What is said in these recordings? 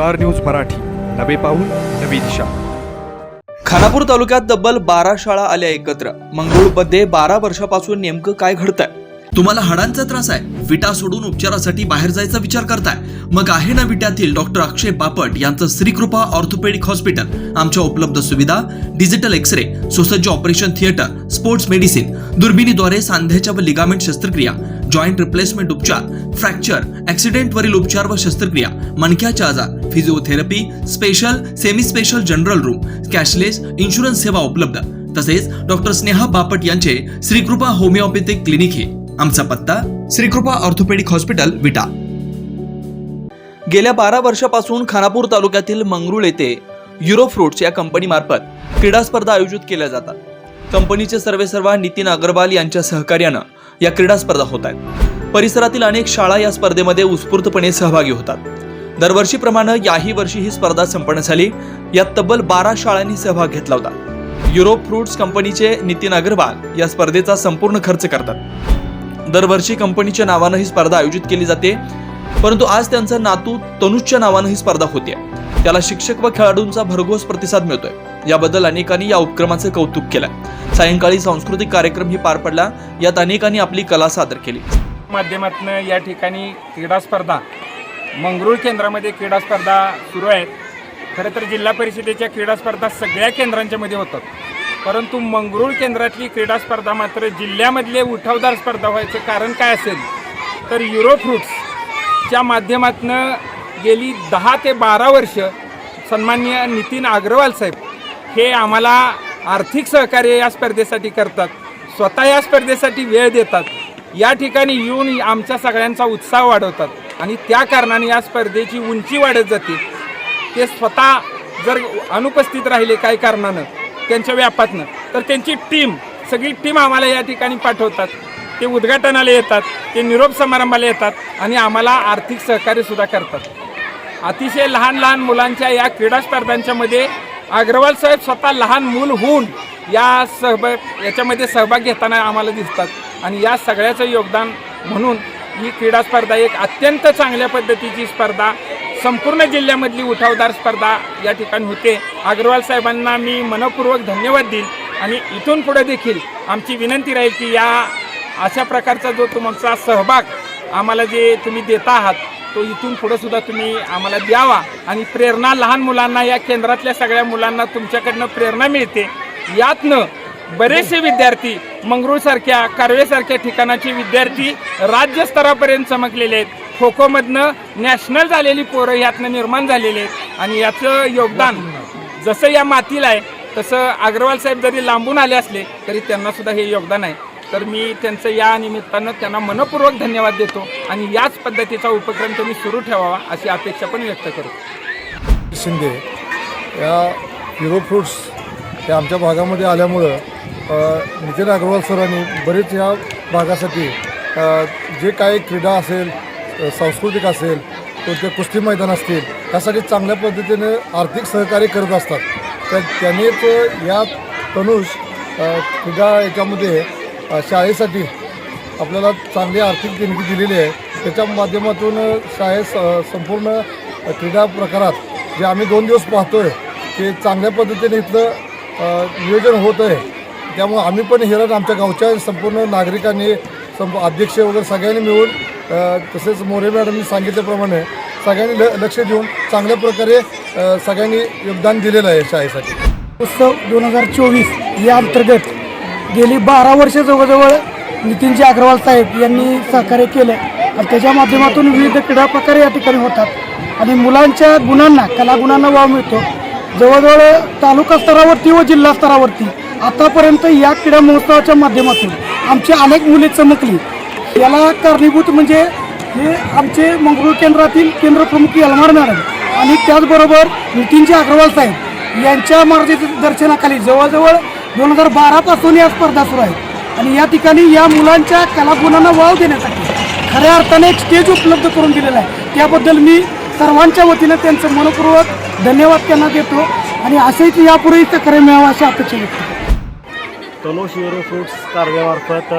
Star news Marathi. नवे पाऊल नवी दिशा. खानापूर तालुक्यात तब्बल बारा शाळा आल्या एकत्र. मंगळूरमध्ये बारा वर्षापासून नेमकं काय घडतंय? तुम्हाला हाडांचा त्रास आहे. विटा सोडून उपचारासाठी बाहेर जायचा विचार करताय. मग आहे ना विट्यातील डॉक्टर अक्षय बापट यांचं श्रीकृपा ऑर्थोपेडिक हॉस्पिटल. आमच्या उपलब्ध सुविधा डिजिटल एक्स रे सुसज्ज ऑपरेशन थिएटर स्पोर्ट्स मेडिसिन दुर्बिणीद्वारे सांध्याच्या व लिगामेंट शस्त्रक्रिया. जॉईंट रिप्लेसमेंट उपचार फ्रॅक्चर ऍक्सिडेंट वरील उपचार व शस्त्रक्रिया मणक्याचे आजार physiotherapy special semi special general room cashless insurance सेवा उपलब्ध. तसेच डॉक्टर स्नेहा बापट यांचे श्रीकृपा होमिओपॅथिक क्लिनिक हे. आमचा पत्ता श्रीकृपा ऑर्थोपेडिक हॉस्पिटल विटा. गेल्या बारा वर्षापासून खानापूर तालुक्यातील मंगरुळ येथे युरो फ्रुट्स या कंपनीमार्फत क्रीडा स्पर्धा आयोजित केल्या जातात. कंपनीचे सर्वेसर्वा नितीन अग्रवाल यांच्या सहकार्यानं या क्रीडा स्पर्धा होत आहेत. परिसरातील अनेक शाळा या स्पर्धेमध्ये उत्स्फूर्तपणे सहभागी होतात. दरवर्षीप्रमाणे याही वर्षी ही स्पर्धा संपन्न झाली. यात तब्बल बारा शाळांनी सहभाग घेतला होता. युरोप फ्रुट्स कंपनीचे नितीन अग्रवाल या स्पर्धेचा संपूर्ण खर्च करतात. दरवर्षी कंपनीच्या नावानं ही स्पर्धा आयोजित केली जाते. परंतु आज त्यांचा नातू तनुजच्या नावानं ही स्पर्धा होते त्याला शिक्षक व खेळाडूंचा भरघोस प्रतिसाद मिळतोय. याबद्दल अनेकांनी या उपक्रमाचं कौतुक केलं सायंकाळी सांस्कृतिक कार्यक्रम ही पार पडला यात अनेकांनी आपली कला सादर केली. माध्यमातून या ठिकाणी क्रीडा स्पर्धा मंगरूळ केंद्रामध्ये क्रीडा स्पर्धा सुरू आहेत. खरं तर जिल्हा परिषदेच्या क्रीडा स्पर्धा सगळ्या केंद्रांच्यामध्ये होतात. परंतु मंगरूळ केंद्रातली क्रीडा स्पर्धा मात्र जिल्ह्यामधले उठावदार स्पर्धा व्हायचं कारण काय असेल तर युरो फ्रुट्सच्या माध्यमातून गेली दहा ते बारा वर्ष सन्माननीय नितीन अग्रवाल साहेब हे आम्हाला आर्थिक सहकार्य या स्पर्धेसाठी करतात. स्वतः या स्पर्धेसाठी वेळ देतात. या ठिकाणी येऊन आमच्या सगळ्यांचा उत्साह वाढवतात आणि त्या कारणाने या स्पर्धेची उंची वाढत जाते. ते स्वतः जर अनुपस्थित राहिले काही कारणानं त्यांच्या व्यापातनं तर त्यांची टीम सगळी टीम आम्हाला या ठिकाणी पाठवतात. ते उद्घाटनाला येतात ते निरोप समारंभाला येतात आणि आम्हाला आर्थिक सहकार्यसुद्धा करतात. अतिशय लहान लहान मुलांच्या या क्रीडा स्पर्धांच्यामध्ये अग्रवाल साहेब स्वतः लहान मूल होऊन या सहभाग याच्यामध्ये सहभाग घेताना आम्हाला दिसतात. आणि या सगळ्याचं योगदान म्हणून ही क्रीडा स्पर्धा एक अत्यंत चांगल्या पद्धतीची स्पर्धा संपूर्ण जिल्ह्यामधली उठावदार स्पर्धा या ठिकाणी होते. अग्रवाल साहेबांना मी मनपूर्वक धन्यवाद देईल आणि इथून पुढे देखील आमची विनंती राहील की या अशा प्रकारचा जो तुमचा सहभाग आम्हाला जे तुम्ही देता आहात तो इथून पुढे सुद्धा तुम्ही आम्हाला द्यावा. आणि प्रेरणा लहान मुलांना या केंद्रातल्या सगळ्या मुलांना तुमच्याकडनं प्रेरणा मिळते. यातनं बरेचसे विद्यार्थी मंगरूळसारख्या कारवेसारख्या ठिकाणाचे विद्यार्थी राज्यस्तरापर्यंत चमकलेले आहेत. खो खोमधनं नॅशनल झालेली पोरं यातनं निर्माण झालेले आहेत. आणि याचं योगदान जसं या मातीला आहे तसं अग्रवाल साहेब जरी लांबून आले असले तरी त्यांना सुद्धा हे योगदान आहे. तर मी त्यांचं या निमित्तानं त्यांना मनपूर्वक धन्यवाद देतो आणि याच पद्धतीचा उपक्रम त्यांनी सुरू ठेवावा अशी अपेक्षा पण व्यक्त करतो. शिंदे या युरो फ्रुट्स या आमच्या भागामध्ये आल्यामुळं नितीन अग्रवाल सरांनी बरेच या भागासाठी जे काही क्रीडा असेल सांस्कृतिक असेल कोणते कुस्ती मैदान असतील त्यासाठी चांगल्या पद्धतीने आर्थिक सहकार्य करत असतात. तर त्यांनीच या तनुष क्रीडा याच्यामध्ये शाळेसाठी आपल्याला चांगली आर्थिक देणगी दिलेली आहे. त्याच्या माध्यमातून शाळेत स- संपूर्ण क्रीडा प्रकारात जे आम्ही दोन दिवस पाहतोय ते चांगल्या पद्धतीने इथलं नियोजन होत आहे. त्यामुळे आम्ही पण हिरण आमच्या गावच्या संपूर्ण नागरिकांनी संप अध्यक्ष वगैरे सगळ्यांनी मिळून तसेच मोरे मॅडमनी सांगितल्याप्रमाणे सगळ्यांनी ल लक्ष देऊन चांगल्या प्रकारे सगळ्यांनी योगदान दिलेलं आहे शाळेसाठी. उत्सव दोन हजार चोवीस या अंतर्गत गेली बारा वर्ष जवळजवळ नितीनजी अग्रवाल साहेब यांनी सहकार्य केलं. आणि त्याच्या माध्यमातून विविध क्रीडा प्रकार या ठिकाणी होतात. आणि मुलांच्या गुणांना कलागुणांना वाव मिळतो. जवळजवळ तालुका स्तरावरती व जिल्हा स्तरावरती आतापर्यंत या क्रीडा महोत्सवाच्या माध्यमातून आमची अनेक मुले चमकली. याला कारणीभूत म्हणजे हे आमचे मंगळूर केंद्रातील केंद्र प्रमुख यलमार मॅडम आणि त्याचबरोबर नितीनजी अग्रवाल साहेब यांच्या मार्गदर्शनाखाली जवळजवळ दोन हजार बारापासून या स्पर्धा सुरू आहेत. आणि या ठिकाणी या मुलांच्या कलागुणांना वाव देण्यासाठी खऱ्या अर्थाने एक स्टेज उपलब्ध करून दिलेला आहे. त्याबद्दल मी सर्वांच्या वतीनं त्यांचं मनपूर्वक धन्यवाद त्यांना देतो आणि असेच यापुढेही खरे मिळावं अशी अपेक्षा व्यक्त करतो. तनुष युरो फ्रुट्स कार्यामार्फत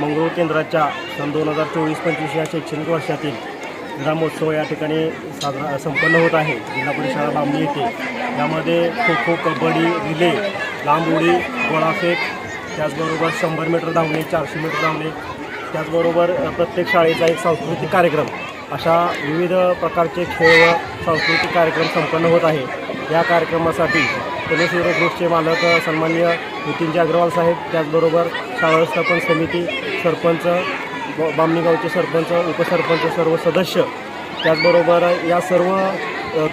मंगळूर केंद्राच्या सन दोन हजार चोवीस पंचवीस या शैक्षणिक वर्षातील ग्रामोत्सव या ठिकाणी साजरा संपन्न होत आहे. जिल्हा परिषद शाळा बांबली येथे यामध्ये खो खो कबड्डी रिले लांब उडी गोळाफेक त्याचबरोबर शंभर मीटर धावणे चारशे मीटर धावणे त्याचबरोबर प्रत्येक शाळेचा एक सांस्कृतिक कार्यक्रम. अशा विविध प्रकारचे खेळ व सांस्कृतिक कार्यक्रम संपन्न होत आहे. या कार्यक्रमासाठी तनुशिरो ग्रुपचे मालक सन्मान्य सन्माननीय नितीनजी अग्रवाल साहेब त्याचबरोबर शाळा व्यवस्थापन समिती सरपंच ब- गावचे सरपंच उपसरपंच सर्व सदस्य. त्याचबरोबर या सर्व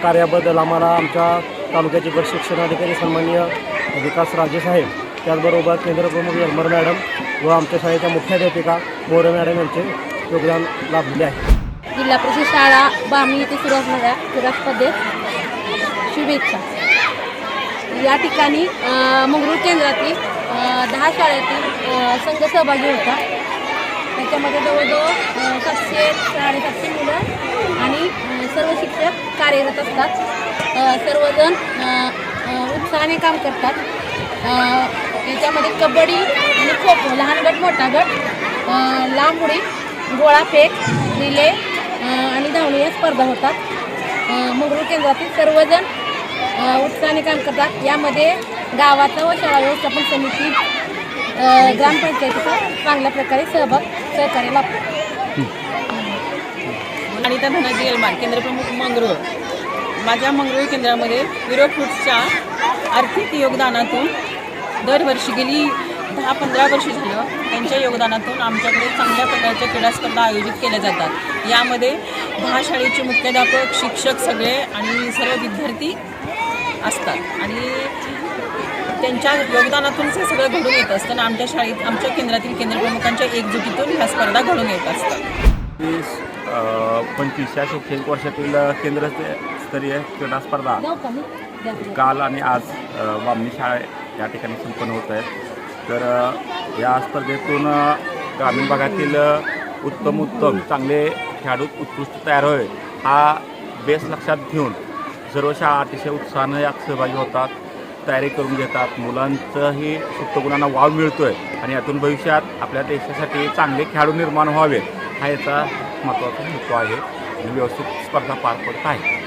कार्याबद्दल आम्हाला आमच्या तालुक्याचे गट शिक्षणाधिकारी सन्माननीय विकास राजेसाहेब त्याचबरोबर केंद्रप्रमुख यलमर मॅडम व आमच्या शाळेच्या मुख्याध्यापिका मोरे मॅडम यांचे योगदान लाभलेले आहे. जिल्हा परिषद शाळा बामणी येथे सुरू असणाऱ्या क्रीडा स्पर्धेत शुभेच्छा. या ठिकाणी मंगरूळ केंद्रातील दहा शाळेतील संघ सहभागी होता. त्याच्यामध्ये जवळजवळ सातशे साडेसातशे मुलं आणि सर्व शिक्षक कार्यरत असतात. सर्वजण उत्साहाने काम करतात. याच्यामध्ये कबड्डी आणि खो खो लहान गट मोठा गट लांब उडी गोळा फेक रिले आणि धावणे या स्पर्धा होतात. अ, केंद्रातील सर्वजण उत्साहाने काम करतात. यामध्ये गावाचा व शाळा व्यवस्थापन समिती ग्रामपंचायतीचा चांगल्या प्रकारे सहभाग सहकार्य लाभतो. अनिता धनाजी एलमार केंद्रप्रमुख मंगरूळ. माझ्या मंगरूळ केंद्रामध्ये विरो फूड्सच्या आर्थिक योगदानातून दरवर्षी गेली दहा पंधरा वर्ष झालं हो, त्यांच्या योगदानातून आमच्याकडे चांगल्या प्रकारच्या क्रीडा स्पर्धा आयोजित केल्या जातात. यामध्ये दहा शाळेचे मुख्याध्यापक शिक्षक सगळे आणि सर्व विद्यार्थी असतात. आणि त्यांच्या योगदानातूनच हे सगळं घडून येत असतं आणि आमच्या शाळेत आमच्या केंद्रातील केंद्रप्रमुखांच्या एकजुटीतून ह्या स्पर्धा घडून येत असतात. पंचवीस पंचवीसच्या शैक्षणिक वर्षातील केंद्रस्तरीय क्रीडा स्पर्धा. काल आणि आज वामनी शाळा या ठिकाणी संपन्न होत आहेत तर या स्पर्धेतून ग्रामीण भागातील उत्तम उत्तम चांगले खेळाडू उत्कृष्ट तयार होय हा बेस लक्षात घेऊन सर्व शाळा अतिशय उत्साहानं यात सहभागी होतात तयारी करून घेतात. मुलांचंही सुप्त गुणांना वाव मिळतो आहे आणि यातून भविष्यात आपल्या देशासाठी चांगले खेळाडू निर्माण व्हावे हा याचा महत्त्वाचा हेतू आहे आणि व्यवस्थित स्पर्धा पार पडत आहे.